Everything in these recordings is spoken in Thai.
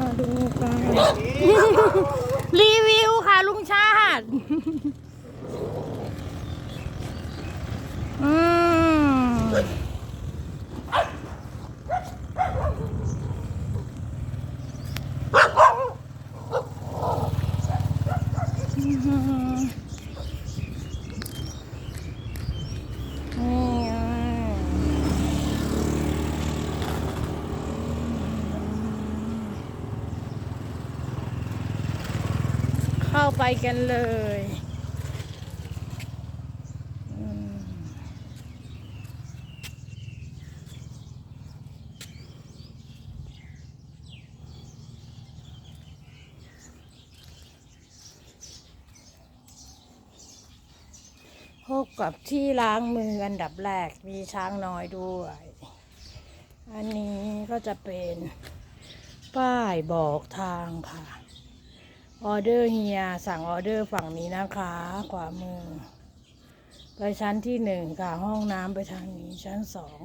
มาดูกันรีวิวค่ะลุงชาติ เข้าไปกันเลยพบกับที่ล้างมืออันดับแรกมีช้างน้อยด้วย อันนี้ก็จะเป็นป้ายบอกทางค่ะ ออเดอร์เฮียสั่งออเดอร์ฝั่งนี้นะคะ ขวามือ ไปชั้นที่หนึ่งค่ะห้องน้ำไปทางนี้ชั้นสอง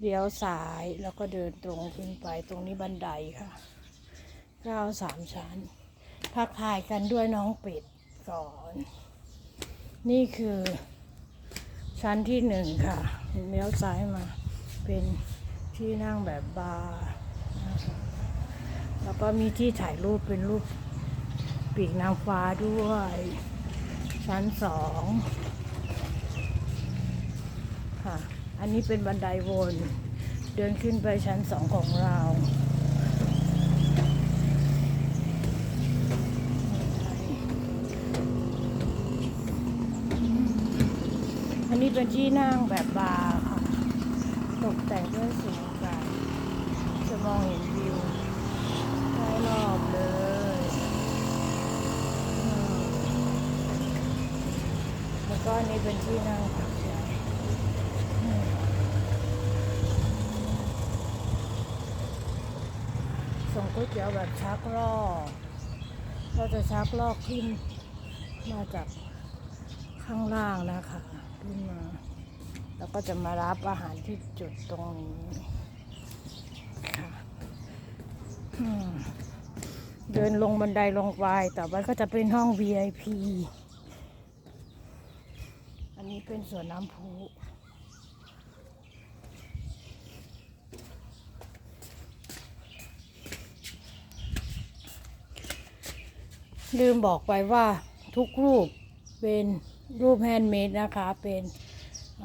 เลี้ยวซ้ายแล้วก็เดินตรงขึ้นไปตรงนี้บันไดค่ะก้าวสามชั้นทักทายกันด้วยน้องเป็ดก่อน นี่คือชั้นที่หนึ่งค่ะเลี้ยวซ้ายมาเป็นที่นั่งแบบบาร์ แล้วก็มีที่ถ่ายรูปเป็นรูปปีกนางฟ้าด้วย ชั้นสองค่ะ อันนี้เป็นบันไดวน เดินขึ้นไปชั้นสองของเราอันนี้เป็นที่นั่งแบบบาร์ค่ะ ตกแต่งด้วยสีสันจะมองเห็นวิวได้รอบเลยอืมแล้ว ก็อนนี้เป็นที่นั่งหญ่อืมส่งก๋วยเตี๋ยวแบบชักลอกเราจะชักลอกขึ้นมาจากข้างล่างนะคะขึ้นมา แล้วก็จะมารับอาหารที่จุดตรงนี้ค่ะเดินลงบันไดลงไปแต่อไปก็จะเป็นห้อง VIP นี้เป็นสวนน้ำพุลืมบอกไปว่าทุกรูปเป็นรูปแฮนด์เมดนะคะ เป็นเ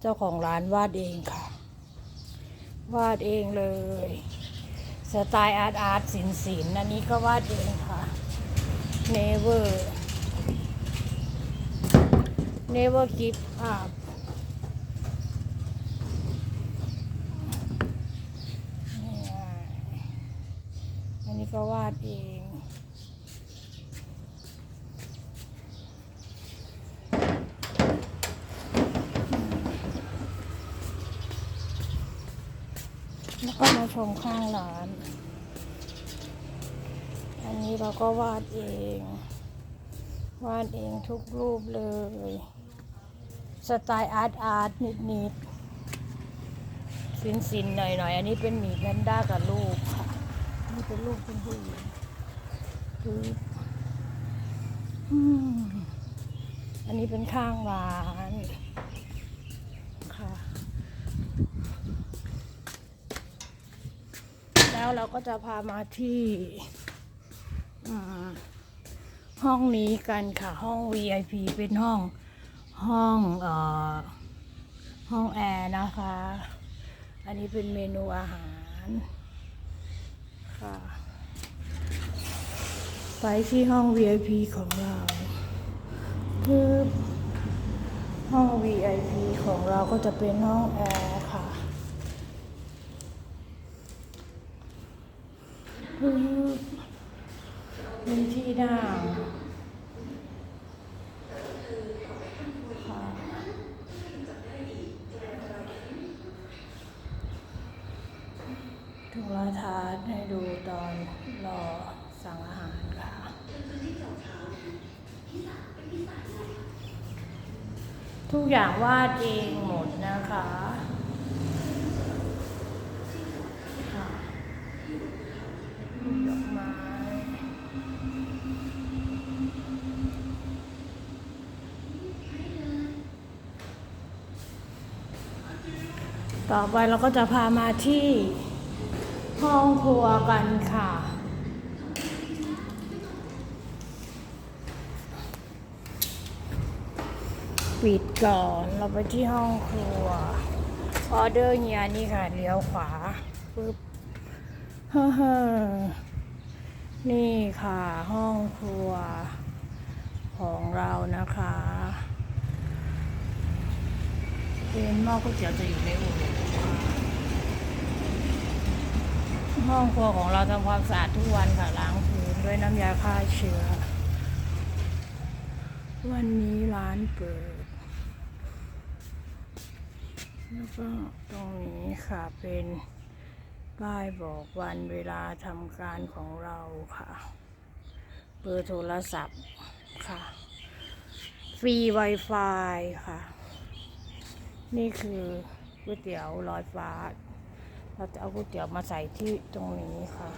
เจ้าของร้านวาดเองค่ะ วาดเองเลย สไตล์อาร์ตอาร์ตศิลป์ศิลป์อันนี้ก็วาดเองค่ะ never never give up อันนี้ก็วาดเองแล้วก็มาชมข้างร้าน อันนี้เราก็วาดเอง วาดเองทุกรูปเลย สไตล์อาร์ตอาร์ตนิดนิดๆสินสินๆหน่อยหน่อยๆอันนี้เป็นหมีแพนด้ากับลูกค่ะนี่เป็นลูกเป็นผู้หญิงปึ๊บอืมอันนี้เป็นข้างร้านค่ะ แล้วเราก็จะพามาที่ห้องนี้กันค่ะ ห้อง VIP เป็นห้อง ห้องเอ่อห้องแอร์นะคะ อันนี้เป็นเมนูอาหารค่ะไปที่ห้อง VIP ของเราคือห้อง VIP ของเราก็จะเป็นห้องแอร์ค่ะปึ๊บมีที่นั่ง ถึงร้ทาร์ให้ดูตอนรอสั่งอาหารค่ะทุกอย่างวาดเองหมดนะคะต่อไปเราก็จะพามาที่ ห้องครัวกันค่ะ ปิดก่อนเราไปที่ห้องครัว ออเดอร์เฮียนี่ค่ะเลี้ยวขวาปึ๊บเฮ้อนี่ค่ะห้องครัว ของเรานะคะเป็นหม้อก๋วยเตี๋ยวจะอยู่ในอุ่น ห้องครัวของเราทำความสะอาดทุกวันค่ะล้างพื้นด้วยน้ำยาฆ่าเชื้อ วันนี้ร้านเปิด แล้วก็ตรงนี้ค่ะเป็นป้ายบอกวันเวลาทำการของเราค่ะ เบอร์โทรศัพท์ค่ะ ฟรี Wi-Fi ค่ะ นี่คือก๋วยเตี๋ยวลอยฟ้า เราจะเอาก๋วยเตี๋ยวมาใส่ที่ตรงนี้ค่ะ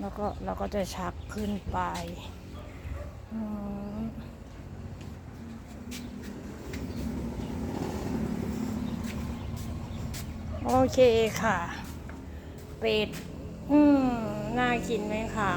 แล้วก็เราก็จะชักขึ้นไปโอเคค่ะ เป็ด อืม น่ากินไหมคะ